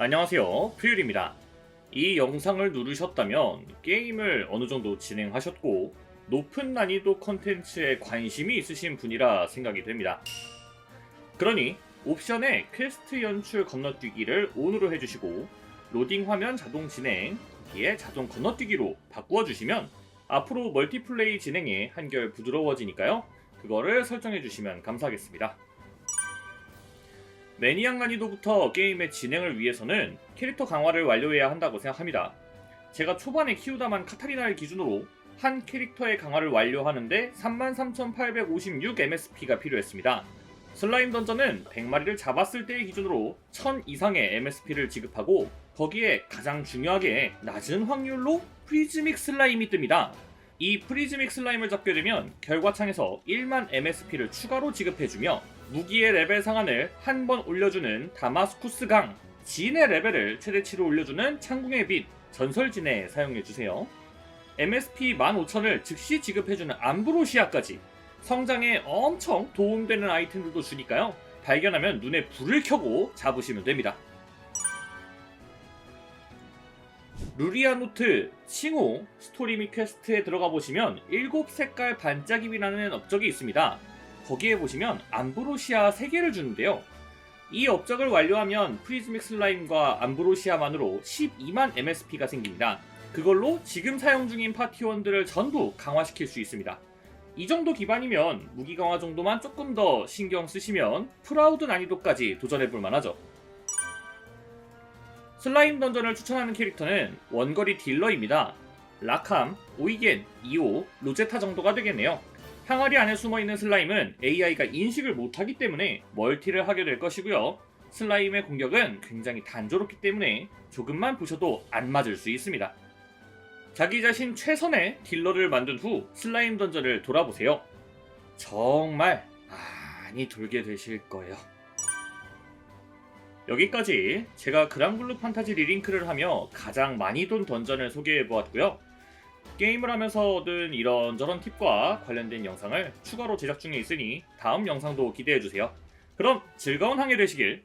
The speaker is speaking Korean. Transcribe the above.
안녕하세요. 퓨율입니다. 이 영상을 누르셨다면 게임을 어느 정도 진행하셨고 높은 난이도 컨텐츠에 관심이 있으신 분이라 생각이 됩니다. 그러니 옵션에 퀘스트 연출 건너뛰기를 ON으로 해주시고 로딩 화면 자동 진행, 뒤에 자동 건너뛰기로 바꾸어 주시면 앞으로 멀티플레이 진행에 한결 부드러워지니까요. 그거를 설정해 주시면 감사하겠습니다. 매니악 난이도부터 게임의 진행을 위해서는 캐릭터 강화를 완료해야 한다고 생각합니다. 제가 초반에 키우다만 카타리나를 기준으로 한 캐릭터의 강화를 완료하는데 33,856 MSP가 필요했습니다. 슬라임 던전은 100마리를 잡았을 때의 기준으로 1000 이상의 MSP를 지급하고 거기에 가장 중요하게 낮은 확률로 프리즈믹 슬라임이 뜹니다. 이 프리즈믹 슬라임을 잡게 되면 결과창에서 1만 MSP를 추가로 지급해주며 무기의 레벨 상한을 한 번 올려주는 다마스쿠스 강, 진의 레벨을 최대치로 올려주는 창궁의 빛, 전설 진에 사용해주세요. MSP 15,000을 즉시 지급해주는 암브로시아까지 성장에 엄청 도움되는 아이템들도 주니까요. 발견하면 눈에 불을 켜고 잡으시면 됩니다. 루리아 노트, 칭호, 스토리 및 퀘스트에 들어가 보시면 7색깔 반짝임이라는 업적이 있습니다. 거기에 보시면 암브로시아 3개를 주는데요. 이 업적을 완료하면 프리즈믹 슬라임과 암브로시아만으로 12만 MSP가 생깁니다. 그걸로 지금 사용 중인 파티원들을 전부 강화시킬 수 있습니다. 이 정도 기반이면 무기 강화 정도만 조금 더 신경 쓰시면 프라우드 난이도까지 도전해볼 만하죠. 슬라임 던전을 추천하는 캐릭터는 원거리 딜러입니다. 라캄, 오이겐, 이오, 로제타 정도가 되겠네요. 항아리 안에 숨어있는 슬라임은 AI가 인식을 못하기 때문에 멀티를 하게 될 것이고요. 슬라임의 공격은 굉장히 단조롭기 때문에 조금만 보셔도 안 맞을 수 있습니다. 자기 자신 최선의 딜러를 만든 후 슬라임 던전을 돌아보세요. 정말 많이 돌게 되실 거예요. 여기까지 제가 그랑블루 판타지 리링크를 하며 가장 많이 돈 던전을 소개해 보았고요. 게임을 하면서 얻은 이런저런 팁과 관련된 영상을 추가로 제작 중에 있으니 다음 영상도 기대해 주세요. 그럼 즐거운 항해 되시길